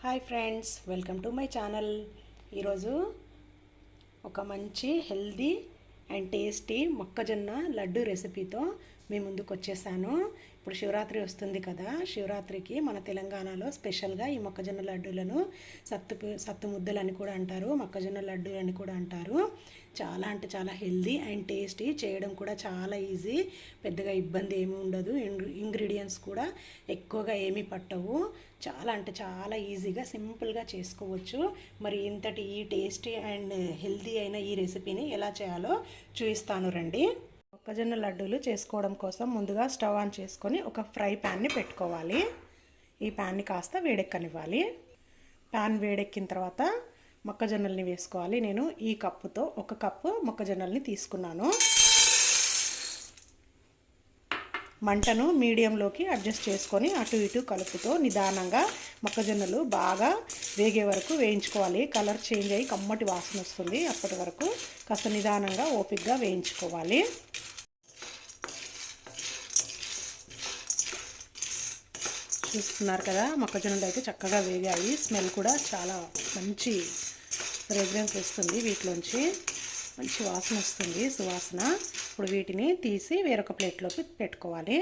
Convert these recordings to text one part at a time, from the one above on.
Hi friends welcome to my channel ఈరోజు ఒక మంచి హెల్దీ అండ్ టేస్టీ మొక్కజొన్న లడ్డు రెసిపీతో మీ ముందుకు వచ్చేసాను ఇప్పుడు శివరాత్రి వస్తుంది కదా శివరాత్రికి మన తెలంగాణలో స్పెషల్గా ఈ మొక్కజొన్న లడ్డూలను సత్తు సత్తు ముద్దలు అని కూడా అంటారు మొక్కజొన్న లడ్డు అని కూడా అంటారు. చాలా అంటే చాలా హెల్దీ అండ్ టేస్టీ చేయడం కూడా చాలా ఈజీ. పెద్దగా ఇబ్బంది ఏమీ ఉండదు. ఇంగ్రీడియంట్స్ కూడా ఎక్కువగా ఏమీ పట్టవు. చాలా అంటే చాలా ఈజీగా సింపుల్గా చేసుకోవచ్చు. మరి ఇంతటి ఈ టేస్టీ అండ్ హెల్దీ అయిన ఈ రెసిపీని ఎలా చేయాలో చూపిస్తాను రండి. మొక్కజొన్న లడ్డూలు చేసుకోవడం కోసం ముందుగా స్టవ్ ఆన్ చేసుకొని ఒక ఫ్రై ప్యాన్ని పెట్టుకోవాలి. ఈ ప్యాన్ని కాస్త వేడెక్కనివ్వాలి. ప్యాన్ వేడెక్కిన తర్వాత మొక్కజొన్నల్ని వేసుకోవాలి. నేను ఈ కప్పుతో ఒక కప్పు మొక్కజొన్నల్ని తీసుకున్నాను. మంటను మీడియంలోకి అడ్జస్ట్ చేసుకొని అటు ఇటు కలుపుతో నిదానంగా మొక్కజొన్నలు బాగా వేగే వరకు వేయించుకోవాలి. కలర్ చేంజ్ అయ్యి కమ్మటి వాసన వస్తుంది. అప్పటి వరకు కాస్త నిదానంగా ఓపిక్గా వేయించుకోవాలి. చూస్తున్నారు కదా మొక్కజొన్నలు అయితే చక్కగా వేగాయి. స్మెల్ కూడా చాలా మంచి ఫ్రేగ్రెన్స్ వస్తుంది వీటిలోంచి. మంచి వాసన వస్తుంది సువాసన. ఇప్పుడు వీటిని తీసి వేరొక ప్లేట్లోకి పెట్టుకోవాలి.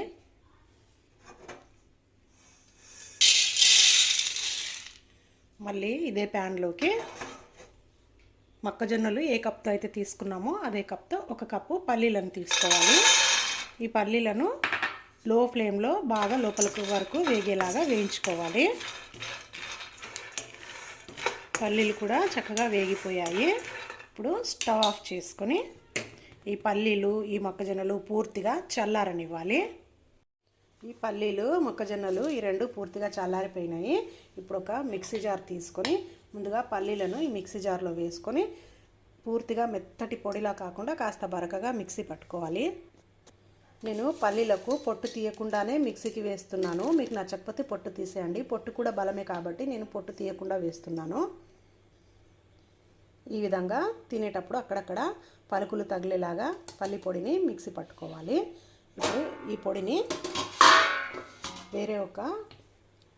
మళ్ళీ ఇదే ప్యాన్లోకి మొక్కజొన్నలు ఏ కప్తో అయితే తీసుకున్నామో అదే కప్తో ఒక కప్పు పల్లీలను తీసుకోవాలి. ఈ పల్లీలను లో ఫ్లేమ్లో బాగా లోపలికి వరకు వేగేలాగా వేయించుకోవాలి. పల్లీలు కూడా చక్కగా వేగిపోయాయి. ఇప్పుడు స్టవ్ ఆఫ్ చేసుకొని ఈ పల్లీలు ఈ మొక్కజొన్నలు పూర్తిగా చల్లారనివ్వాలి. ఈ పల్లీలు మొక్కజొన్నలు ఈ రెండు పూర్తిగా చల్లారిపోయినాయి. ఇప్పుడు ఒక మిక్సీ జార్ తీసుకొని ముందుగా పల్లీలను ఈ మిక్సీ జార్లో వేసుకొని పూర్తిగా మెత్తటి పొడిలా కాకుండా కాస్త బరకగా మిక్సీ పట్టుకోవాలి. నేను పల్లీలకు పొట్టు తీయకుండానే మిక్సీకి వేస్తున్నాను. మీకు నచ్చకపోతే పొట్టు తీసేయండి. పొట్టు కూడా బలమే కాబట్టి నేను పొట్టు తీయకుండా వేస్తున్నాను. ఈ విధంగా తినేటప్పుడు అక్కడక్కడ పలుకులు తగిలేలాగా పల్లి పొడిని మిక్సీ పట్టుకోవాలి. ఇప్పుడు ఈ పొడిని వేరే ఒక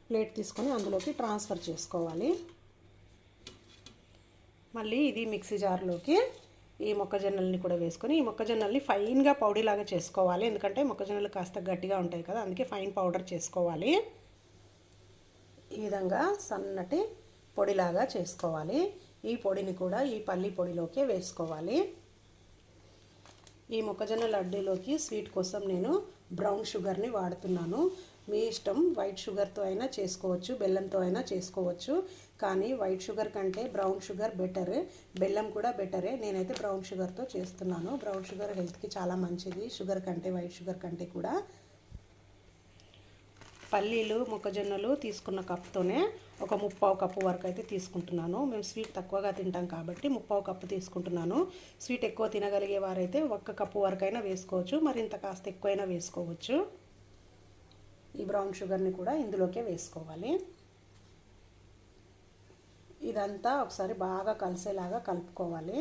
ప్లేట్ తీసుకొని అందులోకి ట్రాన్స్ఫర్ చేసుకోవాలి. మళ్ళీ ఇది మిక్సీ జార్లోకి ఈ మొక్కజొన్నల్ని కూడా వేసుకొని ఈ మొక్కజొన్నల్ని ఫైన్గా పౌడీలాగా చేసుకోవాలి. ఎందుకంటే మొక్కజొన్నలు కాస్త గట్టిగా ఉంటాయి కదా అందుకే ఫైన్ పౌడర్ చేసుకోవాలి. ఈ విధంగా సన్నటి పొడిలాగా చేసుకోవాలి. ఈ పొడిని కూడా ఈ పల్లి పొడిలోకే వేసుకోవాలి. ఈ మొక్కజొన్న లడ్డూలోకి స్వీట్ కోసం నేను బ్రౌన్ షుగర్ని వాడుతున్నాను. మీ ఇష్టం వైట్ షుగర్తో అయినా చేసుకోవచ్చు బెల్లంతో అయినా చేసుకోవచ్చు. కానీ వైట్ షుగర్ కంటే బ్రౌన్ షుగర్ బెటర్. బెల్లం కూడా బెటరే. నేనైతే బ్రౌన్ షుగర్తో చేస్తున్నాను. బ్రౌన్ షుగర్ హెల్త్కి చాలా మంచిది. షుగర్ కంటే వైట్ షుగర్ కంటే కూడా. పల్లీలు మొక్కజొన్నలు తీసుకున్న కప్తోనే ఒక ముప్పావు కప్పు వరకు అయితే తీసుకుంటున్నాను. మేము స్వీట్ తక్కువగా తింటాం కాబట్టి ముప్పావు కప్పు తీసుకుంటున్నాను. స్వీట్ ఎక్కువ తినగలిగే వారైతే ఒక్క కప్పు వరకైనా వేసుకోవచ్చు. మరింత కాస్త ఎక్కువైనా వేసుకోవచ్చు. ఈ బ్రౌన్ షుగర్ని కూడా ఇందులోకే వేసుకోవాలి. ఇదంతా ఒకసారి బాగా కలిసేలాగా కలుపుకోవాలి.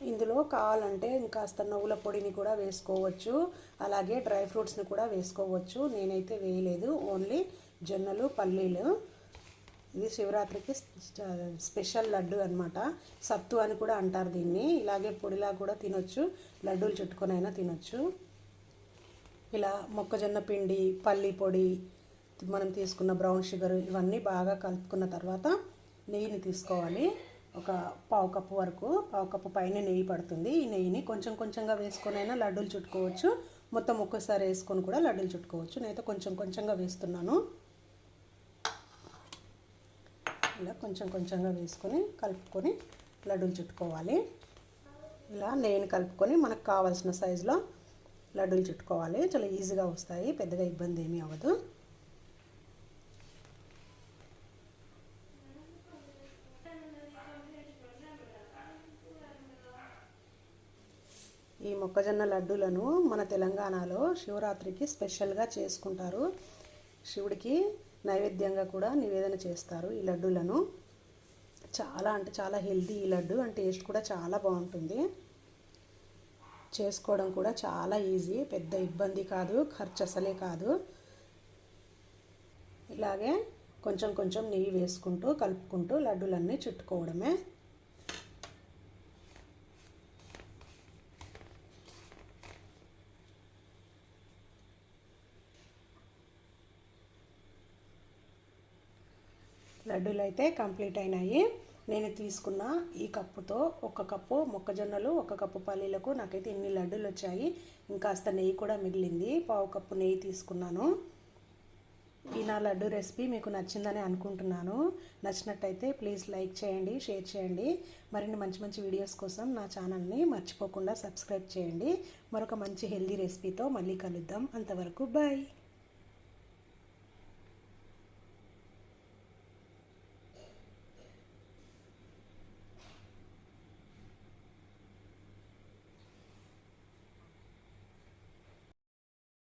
ఇందులో కావాలంటే ఇంకాస్త నువ్వుల పొడిని కూడా వేసుకోవచ్చు. అలాగే డ్రై ఫ్రూట్స్ని కూడా వేసుకోవచ్చు. నేనైతే వేయలేదు. ఓన్లీ జొన్నలు పల్లీలు. ఇది శివరాత్రికి స్పెషల్ లడ్డు అనమాట సత్తు అని కూడా అంటారు దీన్ని. ఇలాగే పొడిలా కూడా తినొచ్చు. లడ్డూలు చుట్టుకొని అయినా తినొచ్చు. ఇలా మొక్కజొన్న పిండి పల్లి పొడి మనం తీసుకున్న బ్రౌన్ షుగర్ ఇవన్నీ బాగా కలుపుకున్న తర్వాత నెయ్యిని తీసుకోవాలి. ఒక పావు కప్పు వరకు పావు కప్పు పైన నెయ్యి పడుతుంది. ఈ నెయ్యిని కొంచెం కొంచెంగా వేసుకొని అయినా లడ్డూలు చుట్టుకోవచ్చు. మొత్తం ఒక్కసారి వేసుకొని కూడా లడ్డూలు చుట్టుకోవచ్చు. నేనైతే కొంచెం కొంచెంగా వేస్తున్నాను. ఇలా కొంచెం కొంచెంగా వేసుకొని కలుపుకొని లడ్డూలు చుట్టుకోవాలి. ఇలా నెయ్యిని కలుపుకొని మనకు కావాల్సిన సైజులో లడ్డూలు చుట్టుకోవాలి. చాలా ఈజీగా వస్తాయి. పెద్దగా ఇబ్బంది ఏమీ అవ్వదు. ఈ మొక్కజొన్న లడ్డూలను మన తెలంగాణలో శివరాత్రికి స్పెషల్గా చేసుకుంటారు. శివుడికి నైవేద్యంగా కూడా నివేదన చేస్తారు ఈ లడ్డూలను. చాలా అంటే చాలా హెల్దీ ఈ లడ్డు. అండ్ టేస్ట్ కూడా చాలా బాగుంటుంది. చేసుకోవడం కూడా చాలా ఈజీ. పెద్ద ఇబ్బంది కాదు ఖర్చు అసలే కాదు. ఇలాగే కొంచెం కొంచెం నెయ్యి వేసుకుంటూ కలుపుకుంటూ లడ్డూలన్నీ చుట్టుకోవడమే. లడ్డూలు అయితే కంప్లీట్ అయినాయి. నేను తీసుకున్న ఈ కప్పుతో ఒక కప్పు మొక్కజొన్నలు ఒక కప్పు పల్లీలకు నాకైతే ఇన్ని లడ్డూలు వచ్చాయి. ఇంకాస్త నెయ్యి కూడా మిగిలింది. పావు కప్పు నెయ్యి తీసుకున్నాను. ఈ నా లడ్డు రెసిపీ మీకు నచ్చిందని అనుకుంటున్నాను. నచ్చినట్టయితే ప్లీజ్ లైక్ చేయండి షేర్ చేయండి. మరిన్ని మంచి మంచి వీడియోస్ కోసం నా ఛానల్ని మర్చిపోకుండా సబ్స్క్రైబ్ చేయండి. మరొక మంచి హెల్దీ రెసిపీతో మళ్ళీ కలుద్దాం. అంతవరకు బాయ్.